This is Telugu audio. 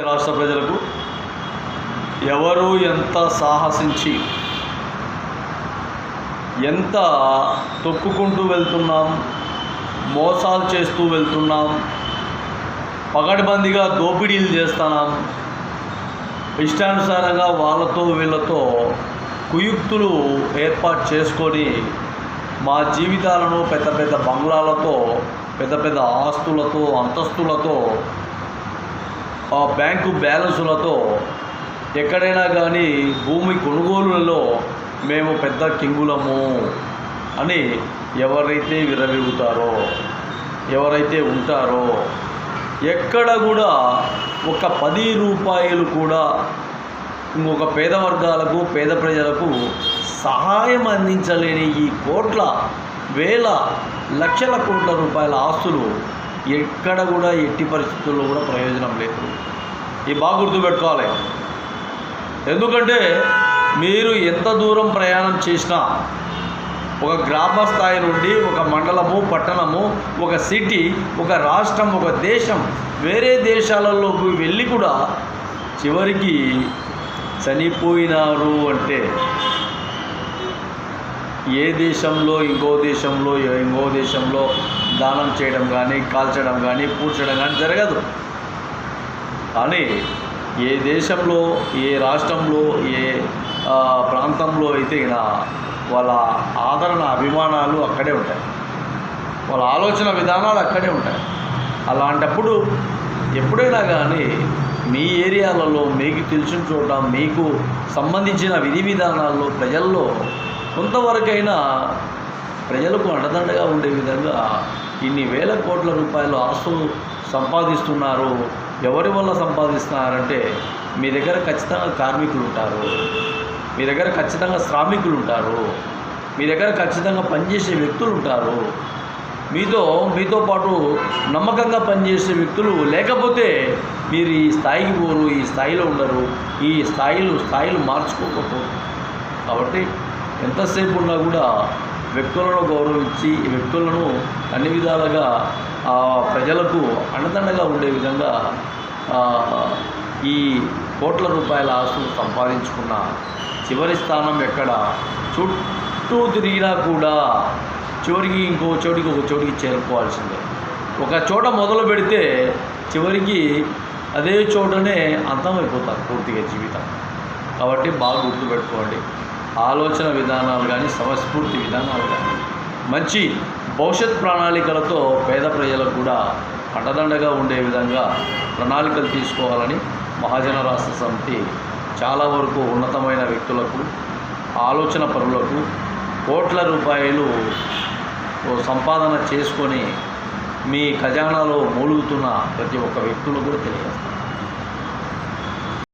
రాష్ట్ర ప్రజలకు ఎవరు ఎంత సాహసించి ఎంత తొక్కుకుంటూ వెళ్తున్నాం మోసాలు చేస్తూ వెళ్తున్నాం పగడ్బందీగా దోపిడీలు చేస్తున్నాం ఇష్టానుసారంగా వాళ్ళతో వీళ్ళతో కుయుక్తులు ఏర్పాటు చేసుకొని మా జీవితాలను పెద్ద పెద్ద బంగ్లాలతో పెద్ద పెద్ద ఆస్తులతో అంతస్తులతో ఆ బ్యాంకు బ్యాలెన్సులతో ఎక్కడైనా కానీ భూమి కొనుగోలులలో మేము పెద్ద కింగులము అని ఎవరైతే విరవిగుతారో ఎవరైతే ఉంటారో ఎక్కడ కూడా ఒక పది రూపాయలు కూడా ఇంకొక పేద వర్గాలకు పేద ప్రజలకు సహాయం అందించలేని ఈ కోట్ల వేల లక్షల కోట్ల రూపాయల ఆస్తులు ఎక్కడ కూడా ఎట్టి పరిస్థితుల్లో కూడా ప్రయోజనం లేదు. ఈ బాగా గుర్తుపెట్టుకోవాలి. ఎందుకంటే మీరు ఎంత దూరం ప్రయాణం చేసినా ఒక గ్రామ స్థాయి నుండి ఒక మండలము పట్టణము ఒక సిటీ ఒక రాష్ట్రం ఒక దేశం వేరే దేశాలలోకి వెళ్ళి కూడా చివరికి చనిపోయినారు అంటే ఏ దేశంలో ఇంకో దేశంలో ఇంకో దేశంలో దానం చేయడం కానీ కాల్చడం కానీ పూడ్చడం కానీ జరగదు. కానీ ఏ దేశంలో ఏ రాష్ట్రంలో ఏ ప్రాంతంలో అయితే వాళ్ళ ఆదరణ అభిమానాలు అక్కడే ఉంటాయి. వాళ్ళ ఆలోచన విధానాలు అక్కడే ఉంటాయి. అలాంటప్పుడు ఎప్పుడైనా కానీ మీ ఏరియాలలో మీకు తెలిసిన చోట మీకు సంబంధించిన విధి విధానాల్లో ప్రజల్లో కొంతవరకైనా ప్రజలకు అండదండగా ఉండే విధంగా ఇన్ని వేల కోట్ల రూపాయలు ఆస్తులు సంపాదిస్తున్నారు. ఎవరి వల్ల సంపాదిస్తున్నారంటే మీ దగ్గర ఖచ్చితంగా కార్మికులు ఉంటారు మీ దగ్గర ఖచ్చితంగా శ్రామికులు ఉంటారు మీ దగ్గర ఖచ్చితంగా పనిచేసే వ్యక్తులు ఉంటారు మీతో మీతో పాటు నమ్మకంగా పనిచేసే వ్యక్తులు లేకపోతే మీరు ఈ స్థాయికి పోరు ఈ స్థాయిలో ఉండరు. ఈ స్థాయిలు స్థాయిలు మార్చుకోకపోరు. కాబట్టి ఎంతసేపు ఉన్నా కూడా వ్యక్తులను గౌరవించి ఈ వ్యక్తులను అన్ని విధాలుగా ఆ, ప్రజలకు అండదండగా ఉండే విధంగా ఈ కోట్ల రూపాయల ఆస్తులు సంపాదించుకున్న చివరి స్థానం ఎక్కడ? చుట్టూ తిరిగినా కూడా చివరికి ఇంకో చోటికి ఒక చోటికి చేరుకోవాల్సిందే. ఒక చోట మొదలు పెడితే చివరికి అదే చోటనే అంతమైపోతారు పూర్తిగా జీవితం. కాబట్టి బాగా గుర్తుపెట్టుకోండి. ఆలోచన విధానాలు కానీ సమస్ఫూర్తి విధానాలు కానీ మంచి భవిష్యత్ ప్రణాళికలతో పేద ప్రజలకు కూడా అండదండగా ఉండే విధంగా ప్రణాళికలు తీసుకోవాలని మహాజన రాష్ట్ర సమితి చాలా వరకు ఉన్నతమైన వ్యక్తులకు ఆలోచన పరులకు కోట్ల రూపాయలు సంపాదన చేసుకొని మీ ఖజానాలో మూలుగుతున్న ప్రతి ఒక్క వ్యక్తులు కూడా తెలియజేస్తారు.